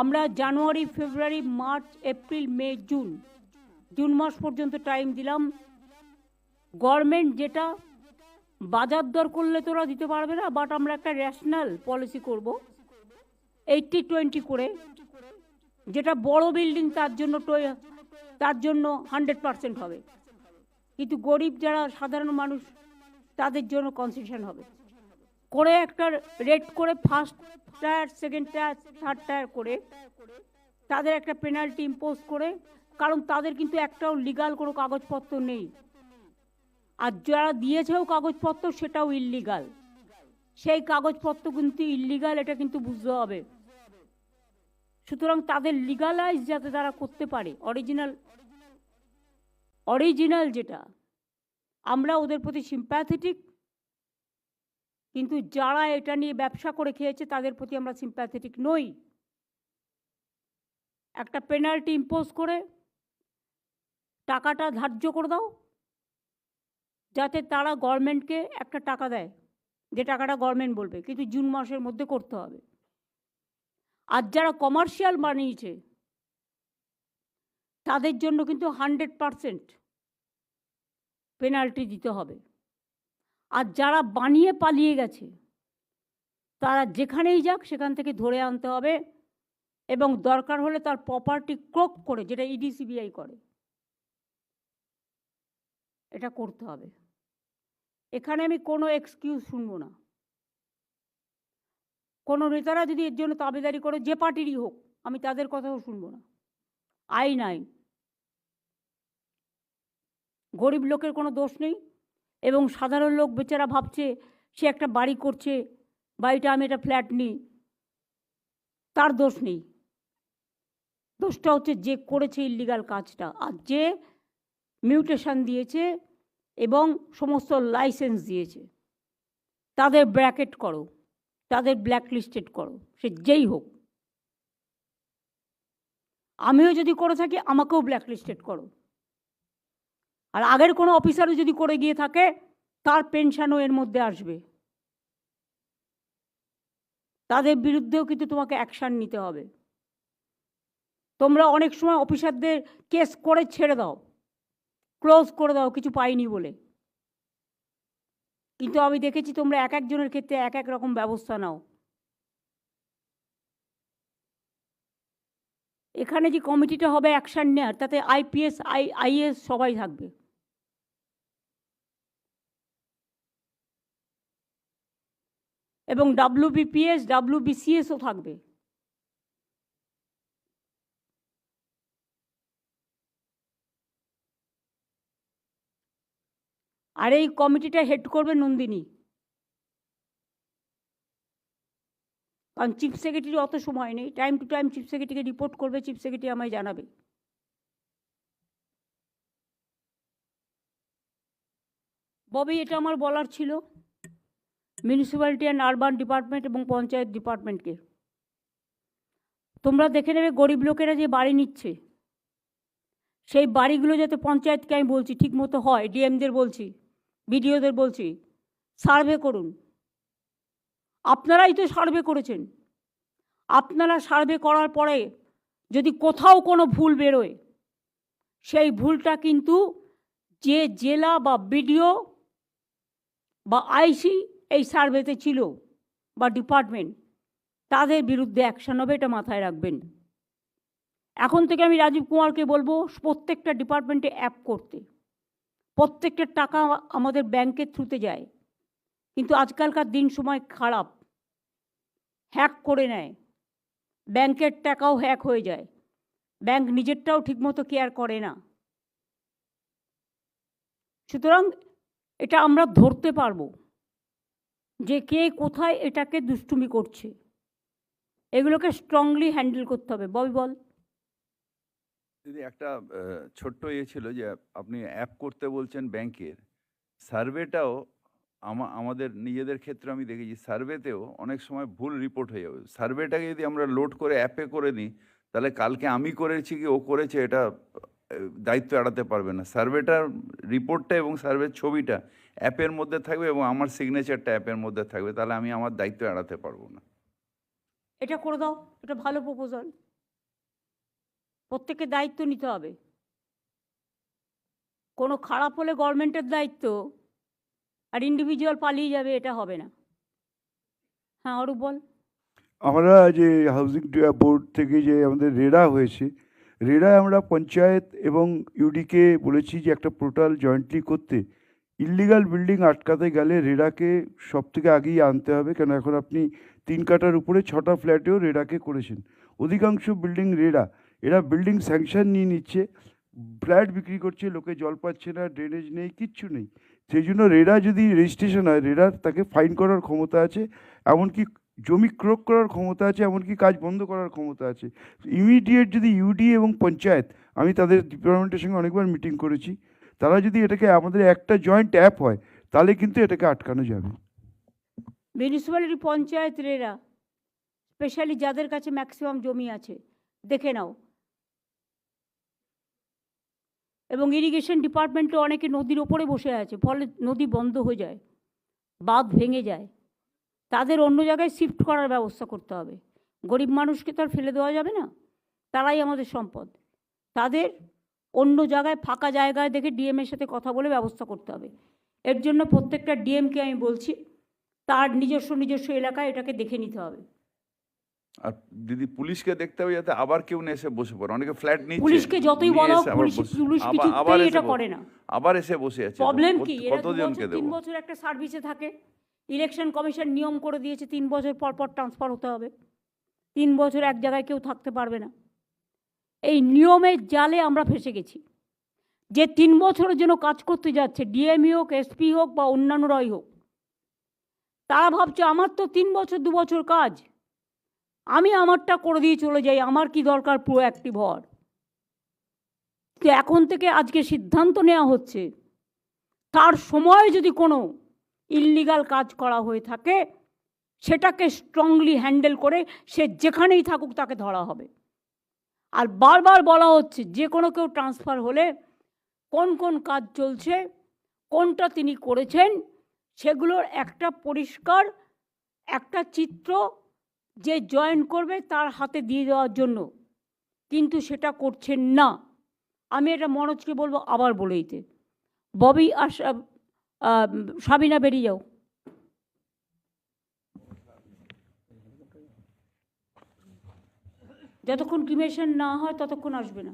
আমরা January, February, March, April, May, June. June মাস পর্যন্ত time দিলাম। গভর্নমেন্ট যেটা, বাজার দর করলে তোরা দিতে পারবে না বাট আমরা একটা ন্যাশনাল পলিসি করব। এইটটি টোয়েন্টি করে, যেটা বড় বিল্ডিং তার জন্য তার জন্য হান্ড্রেড পার্সেন্ট হবে। কিন্তু গরিব যারা, সাধারণ মানুষ, তাদের জন্য কনসেশন হবে। করে একটা রেট করে first tier second tier third tier করে তাদের একটা পেনাল্টি ইম্পোজ করে, কারণ তাদের কিন্তু একটাও লিগাল কোনো কাগজপত্র নেই। আর যারা দিয়েছেও কাগজপত্র, সেটাও ইল্লিগাল সেই কাগজপত্র কিন্তু ইল্লিগাল এটা কিন্তু বুঝতে হবে। সুতরাং তাদের লিগালাইজ যাতে তারা করতে পারে অরিজিনাল অরিজিনাল যেটা। আমরা ওদের প্রতি সিম্প্যাথেটিক কিন্তু যারা এটা নিয়ে ব্যবসা করে খেয়েছে, তাদের প্রতি আমরা সিম্প্যাথেটিক নই। একটা পেনাল্টি ইম্পোজ করে টাকাটা ধার্য করে দাও, যাতে তারা গভর্নমেন্টকে একটা টাকা দেয়, যে টাকাটা গভর্নমেন্ট বলবে, কিন্তু জুন মাসের মধ্যে করতে হবে। আর যারা কমার্শিয়াল বানিয়েছে, তাদের জন্য কিন্তু হান্ড্রেড পারসেন্ট পেনাল্টি দিতে হবে। আর যারা বানিয়ে পালিয়ে গেছে, তারা যেখানেই যাক সেখান থেকে ধরে আনতে হবে এবং দরকার হলে তার প্রপার্টি ক্রোক করে, যেটা E ইডি সিবিআই করে। এটা করতে হবে। এখানে আমি কোনো এক্সকিউজ শুনব না। কোনো নেতারা যদি এর জন্য তাবেদারি করে, যে পার্টিরই হোক, আমি তাদের কথাও শুনব না। আইন আইন গরিব লোকের কোনো দোষ নেই। এবং সাধারণ লোক বেচারা ভাবছে, সে একটা বাড়ি করছে, বাড়িটা আমি একটা ফ্ল্যাট নিই। তার দোষ নেই। দোষটা হচ্ছে যে করেছে ইল্লিগাল কাজটা আর যে মিউটেশন দিয়েছে এবং সমস্ত লাইসেন্স দিয়েছে। তাদের ব্র্যাকেট করো, তাদের ব্ল্যাক লিস্টেড করো, সে যেই হোক। আমিও যদি করে থাকি, আমাকেও ব্ল্যাক লিস্টেড করো। আর আগের কোনো অফিসারও যদি করে গিয়ে থাকে, তার পেনশনও এর মধ্যে আসবে। তাদের বিরুদ্ধেও কিন্তু তোমাকে অ্যাকশান নিতে হবে। তোমরা অনেক সময় অফিসারদের কেস করে ছেড়ে দাও। ক্লোজ করে দাও, কিছু পাইনি বলে। কিন্তু আমি দেখেছি তোমরা এক একজনের ক্ষেত্রে এক এক রকম ব্যবস্থা নাও। এখানে যে কমিটিটা হবে অ্যাকশান নেওয়ার তাতে আইপিএস আই আইএস সবাই থাকবে। এবং ডাব্লিউবিপিএস ডাব্লিউবিসিএসও থাকবে। আর এই কমিটিটা হেড করবে নন্দিনী। কারণ চিফ সেক্রেটারি অত সময় নেই, টাইম টু টাইম চিফ সেক্রেটারিকে রিপোর্ট করবে, চিফ সেক্রেটারি আমায় জানাবে। ববি, এটা আমার বলার ছিল। মিউনিসিপ্যালিটি অ্যান্ড আরবান ডিপার্টমেন্ট এবং পঞ্চায়েত ডিপার্টমেন্টকে তোমরা দেখে নেবে গরিব লোকেরা যে বাড়ি নিচ্ছে। সেই বাড়িগুলো যাতে পঞ্চায়েতকে আমি বলছি ঠিক মতো হয়, ডিএমদের বলছি, বিডিওদের বলছি, সার্ভে করুন। আপনারাই তো সার্ভে করেছেন। আপনারা সার্ভে করার পরে যদি কোথাও কোনো ভুল বেরোয়, সেই ভুলটা কিন্তু যে জেলা বা বিডিও বা আইসি এই সার্ভেতে ছিল বা ডিপার্টমেন্ট, তাদের বিরুদ্ধে অ্যাকশন হবে এটা মাথায় রাখবেন। এখন থেকে আমি রাজীব কুমারকে বলব, প্রত্যেকটা ডিপার্টমেন্টে অ্যাপ করতে। প্রত্যেকটা টাকা আমাদের ব্যাংকের থ্রুতে যায়, কিন্তু আজকালকার দিন সময় খারাপ। হ্যাক করে নেয়। ব্যাংকের টাকাও হ্যাক হয়ে যায়। ব্যাংক নিজেরটাও ঠিকমতো কেয়ার করে না। সুতরাং এটা আমরা ধরতে পারব। যে কে কোথায় এটাকে দুষ্টুমি করছে। এগুলোকে স্ট্রংলি হ্যান্ডেল করতে হবে। ববি, বল। দিদি, একটা ছোট্ট ইয়ে ছিল যে, আপনি অ্যাপ করতে বলছেন ব্যাংকের। সার্ভেটাও আমা- আমাদের নিজেদের ক্ষেত্রে আমি দেখেছি সার্ভেতেও অনেক সময় ভুল রিপোর্ট হয়ে যাবে। সার্ভেটাকে যদি আমরা লোড করে অ্যাপে করে নিই, তাহলে কালকে আমি করেছি কি ও করেছে, এটা দায়িত্ব এড়াতে পারবে না। সার্ভেটার রিপোর্টটা এবং সার্ভের ছবিটা অ্যাপের মধ্যে থাকবে এবং আমার সিগনেচারটা অ্যাপের মধ্যে থাকবে তাহলে আমি আমার দায়িত্ব এড়াতে পারব না। এটা করে দাও এটা ভালো প্রপোজাল প্রত্যেকের দায়িত্ব নিতে হবে। কোনো খারাপ হলে গভর্নমেন্টের দায়িত্ব আর ইন্ডিভিজুয়াল পালিয়ে যাবে এটা হবে না। হ্যাঁ অরূপ বল। আমরা যে হাউজিং বোর্ড থেকে যে আমাদের রেডা হয়েছে রেডায় আমরা পঞ্চায়েত এবং ইউডিকে বলেছি যে একটা পোর্টাল জয়েন্টলি করতে ইল্লিগাল বিল্ডিং আটকাতে গেলে রেডাকে সব থেকে আগেই আনতে হবে, কেন এখন আপনি তিন কাটার উপরে ছটা ফ্ল্যাটেও রেডাকে করেছেন। অধিকাংশ বিল্ডিং রেডা এরা বিল্ডিং স্যাংশন নিয়ে নিচ্ছে, ফ্ল্যাট বিক্রি করছে, লোকে জল পাচ্ছে না ড্রেনেজ নেই, কিচ্ছু নেই। সেই জন্য রেডা যদি রেজিস্ট্রেশন হয় রেডার তাকে ফাইন করার ক্ষমতা আছে, এমনকি জমি ক্রোক করার ক্ষমতা আছে, এমনকি কাজ বন্ধ করার ক্ষমতা আছে। ইমিডিয়েট যদি ইউডি এবং পঞ্চায়েত, আমি তাদের ডিপার্টমেন্টের সঙ্গে অনেকবার মিটিং করেছি, তারা যদি এটাকে আমাদের একটা জয়েন্ট অ্যাপ হয়, তাহলে কিন্তু এটাকে আটকানো যাবে। মিউনিসিপ্যালিটি পঞ্চায়েত রেরা স্পেশালি যাদের কাছে ম্যাক্সিমাম জমি আছে, দেখে নাও। এবং ইরিগেশন ডিপার্টমেন্টে অনেকে নদীর ওপরে বসে আছে, ফলে নদী বন্ধ হয়ে যায়, বাঁধ ভেঙে যায়। তাদের অন্য জায়গায় শিফট করার ব্যবস্থা করতে হবে। গরিব মানুষকে তো আর ফেলে দেওয়া যাবে না। তারাই আমাদের সম্পদ। তাদের অন্য জায়গায় ফাঁকা জায়গায় দেখে ডিএমের সাথে কথা বলে ব্যবস্থা করতে হবে। এর জন্য প্রত্যেকটা ডিএমকে আমি বলছি তার নিজস্ব নিজস্ব এলাকায় এটাকে দেখে নিতে হবে। আর দিদি পুলিশকে দেখতে হবে যাতে আবার কেউ না এসে বসে পড়ে। অনেকে ফ্ল্যাট নিচ্ছে পুলিশকে যতই বলা হোক পুলিশ কিছুতেই এটা করে না। আবার এসে বসে আছে। প্রবলেম কি? এরা তিন বছর একটা সার্ভিসে থাকে। ইলেকশন কমিশন নিয়ম করে দিয়েছে, তিন বছর পর পর ট্রান্সফার হতে হবে। তিন বছর এক জায়গায় কেউ থাকতে পারবে না। এই নিয়মের জালে আমরা ফেসে গেছি। যে তিন বছরের জন্য কাজ করতে যাচ্ছে, ডিএমই হোক, এসপি হোক বা অন্যান্যরাই হোক তারা ভাবছে, আমার তো তিন বছর, দু বছর কাজ। আমি আমারটা করে দিয়ে চলে যাই, আমার কি দরকার প্রো অ্যাক্টিভ হওয়ার? তো এখন থেকে আজকে সিদ্ধান্ত নেওয়া হচ্ছে, তার সময় যদি কোনো ইল্লিগাল কাজ করা হয়ে থাকে সেটাকে স্ট্রংলি হ্যান্ডেল করে সে যেখানেই থাকুক তাকে ধরা হবে। আর বারবার বলা হচ্ছে যে কোনো কেউ ট্রান্সফার হলে কোন কোন কাজ চলছে কোনটা তিনি করেছেন সেগুলোর একটা পরিষ্কার একটা চিত্র যে জয়েন করবে তার হাতে দিয়ে দেওয়ার জন্য। কিন্তু সেটা করছেন না। আমি এটা মনোজকে বলব আবার বলে দিতে। ববি আহ, সাবিনা বেরিয়ে যাও। যতক্ষণ ক্রিমেশন না হয় ততক্ষণ আসবে না।